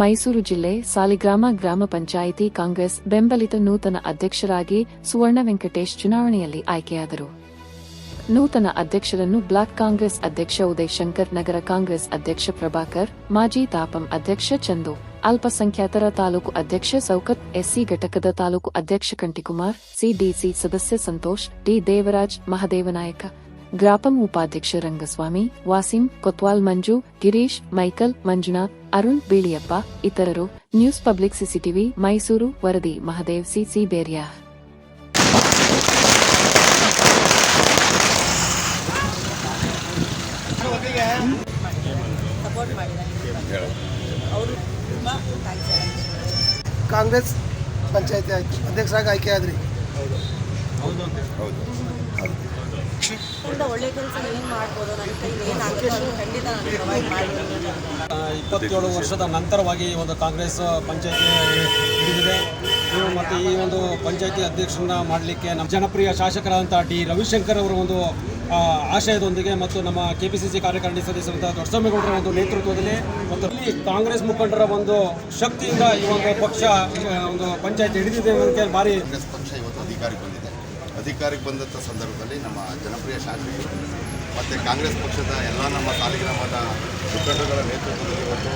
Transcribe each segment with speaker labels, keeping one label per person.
Speaker 1: ಮೈಸೂರು ಜಿಲ್ಲೆ ಸಾಲಿಗ್ರಾಮ ಗ್ರಾಮ ಪಂಚಾಯಿತಿ ಕಾಂಗ್ರೆಸ್ ಬೆಂಬಲಿತ ನೂತನ ಅಧ್ಯಕ್ಷರಾಗಿ ಸುವರ್ಣ ವೆಂಕಟೇಶ್ ಚುನಾವಣೆಯಲ್ಲಿ ಆಯ್ಕೆಯಾದರು. ನೂತನ ಅಧ್ಯಕ್ಷರನ್ನು ಬ್ಲಾಕ್ ಕಾಂಗ್ರೆಸ್ ಅಧ್ಯಕ್ಷ ಉದಯ್ ಶಂಕರ್, ನಗರ ಕಾಂಗ್ರೆಸ್ ಅಧ್ಯಕ್ಷ ಪ್ರಭಾಕರ್, ಮಾಜಿ ತಾಪಂ ಅಧ್ಯಕ್ಷ ಚಂದು, ಅಲ್ಪಸಂಖ್ಯಾತರ ತಾಲೂಕು ಅಧ್ಯಕ್ಷ ಸೌಕತ್, ಎಸ್ಸಿ ಘಟಕದ ತಾಲೂಕು ಅಧ್ಯಕ್ಷ ಕಂಟಿಕುಮಾರ್, ಸಿಡಿಸಿ ಸದಸ್ಯ ಸಂತೋಷ್, ಡಿ ದೇವರಾಜ್ ಮಹದೇವನಾಯಕ ಗ್ರಾಪಂ ಉಪಾಧ್ಯಕ್ಷ ರಂಗಸ್ವಾಮಿ ವಾಸಿಂ ಕೊತ್ವಾಲ್ ಮಂಜು ಗಿರೀಶ್ ಮೈಕಲ್ ಮಂಜುನಾಥ್ ಅರುಣ್ ಬೀಳಿಯಪ್ಪ ಇತರರು. ನ್ಯೂಸ್ ಪಬ್ಲಿಕ್ ಸಿಸಿಟಿವಿ ಮೈಸೂರು ವರದಿ ಮಹದೇವ್ ಸಿಸಿ ಬೇರಿಯಾ.
Speaker 2: ಕಾಂಗ್ರೆಸ್ ಪಂಚಾಯತಿ ಅಧ್ಯಕ್ಷರಾಗಿ ಆಯ್ಕೆ ಆದ್ರಿ.
Speaker 3: ತುಂಬ ಒಳ್ಳೆ ಕೆಲಸ ಏನು ಮಾಡ್ಬೋದು. ನನ್ನ ಕೈಲಿ ಏನಾಗುತ್ತೋ ಅದನ್ನು ಖಂಡಿತ ನಾನು ಪ್ರೊವೈಡ್ ಮಾಡ್ಬೋದು
Speaker 4: ಇಪ್ಪತ್ತೇಳು ವರ್ಷದ ನಂತರವಾಗಿ ಈ ಒಂದು ಕಾಂಗ್ರೆಸ್ ಪಂಚಾಯತಿ ಹಿಡಿದಿದೆ. ಮತ್ತು ಈ ಒಂದು ಪಂಚಾಯತಿ ಅಧ್ಯಕ್ಷರನ್ನ ಮಾಡಲಿಕ್ಕೆ ನಮ್ಮ ಜನಪ್ರಿಯ ಶಾಸಕರಾದಂಥ ಡಿ ರವಿಶಂಕರ್ ಅವರ ಒಂದು ಆಶಯದೊಂದಿಗೆ ಮತ್ತು ನಮ್ಮ ಕೆ ಪಿ ಸಿ ಸಿ ಕಾರ್ಯಕಾರಿಣಿ ಸದಸ್ಯರಂತಹ ದೊಡ್ಡಸ್ವಾಮಿಗೌಡರ ಒಂದು ನೇತೃತ್ವದಲ್ಲಿ ಮತ್ತು ಇಲ್ಲಿ ಕಾಂಗ್ರೆಸ್ ಮುಖಂಡರ ಒಂದು ಶಕ್ತಿಯಿಂದ ಈ ಒಂದು ಪಕ್ಷ ಒಂದು ಪಂಚಾಯತ್ ಹಿಡಿದಿದೆ ಅನ್ನೋದಕ್ಕೆ ಭಾರಿ
Speaker 5: ಕಾಂಗ್ರೆಸ್ ಪಕ್ಷ ಇವತ್ತು ಅಧಿಕಾರಿ ಬಂದಿದೆ ಅಧಿಕಾರಕ್ಕೆ ಬಂದಂಥ ಸಂದರ್ಭದಲ್ಲಿ ನಮ್ಮ ಜನಪ್ರಿಯ ಶಾಸಕರು ಮತ್ತು ಕಾಂಗ್ರೆಸ್ ಪಕ್ಷದ ಎಲ್ಲ ನಮ್ಮ ಸಾಲಿಗ್ರಾಮದ ಮುಖಂಡರುಗಳ ನೇತೃತ್ವದಲ್ಲಿ ಇವತ್ತು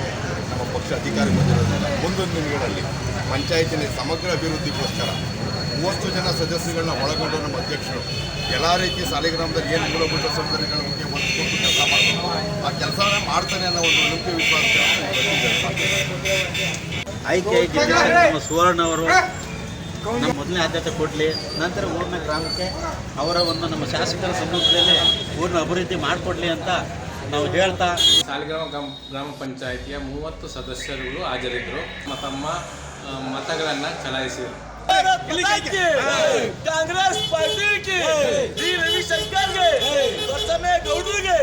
Speaker 5: ನಮ್ಮ ಪಕ್ಷ ಅಧಿಕಾರಕ್ಕೆ ಬಂದಿರೋದ್ರಿಂದ ಮುಂದೊಂದು ದಿನಗಳಲ್ಲಿ ಪಂಚಾಯತಿನ ಸಮಗ್ರ ಅಭಿವೃದ್ಧಿಗೋಸ್ಕರ ಮೂವತ್ತು ಜನ ಸದಸ್ಯಗಳನ್ನ ಒಳಗೊಂಡ ನಮ್ಮ ಅಧ್ಯಕ್ಷರು ಎಲ್ಲ ರೀತಿ ಸಾಲಿಗ್ರಾಮದಲ್ಲಿ ಏನು ಮೂಲಭೂತ ಸೌಕರ್ಯಗಳ ಬಗ್ಗೆ ಒಂದು ಕೆಲಸ ಮಾಡಬೇಕು. ಆ ಕೆಲಸನ ಮಾಡ್ತಾನೆ ಅನ್ನೋ ಒಂದು ನಂಬಿಕೆ ವಿಶ್ವಾಸ
Speaker 6: ಆಯ್ಕೆ ಸುವರ್ಣ ಅವರು ನಮ್ಮ ಮೊದಲನೇ ಆದ್ಯತೆ ಕೊಡಲಿ ನಂತರ ಊರಿನ ಗ್ರಾಮಕ್ಕೆ ಅವರ ಒಂದು ನಮ್ಮ ಶಾಸಕರ ಸಮ್ಮುಖದಲ್ಲಿ ಊರಿನ ಅಭಿವೃದ್ಧಿ ಮಾಡಿಕೊಡ್ಲಿ ಅಂತ ನಾವು ಹೇಳ್ತಾ
Speaker 7: ಸಾಲಿಗ್ರಾಮ ಗ್ರಾಮ ಗ್ರಾಮ ಪಂಚಾಯಿತಿಯ ಮೂವತ್ತು ಸದಸ್ಯರುಗಳು ಹಾಜರಿದ್ದರು ತಮ್ಮ ಮತಗಳನ್ನು ಚಲಾಯಿಸಿದರು.
Speaker 4: ಕಾಂಗ್ರೆಸ್ ಪಾರ್ಟಿ ರವಿಶಂಕರ್ಗೆ. ಗೌಡ್ರಿಗೆ.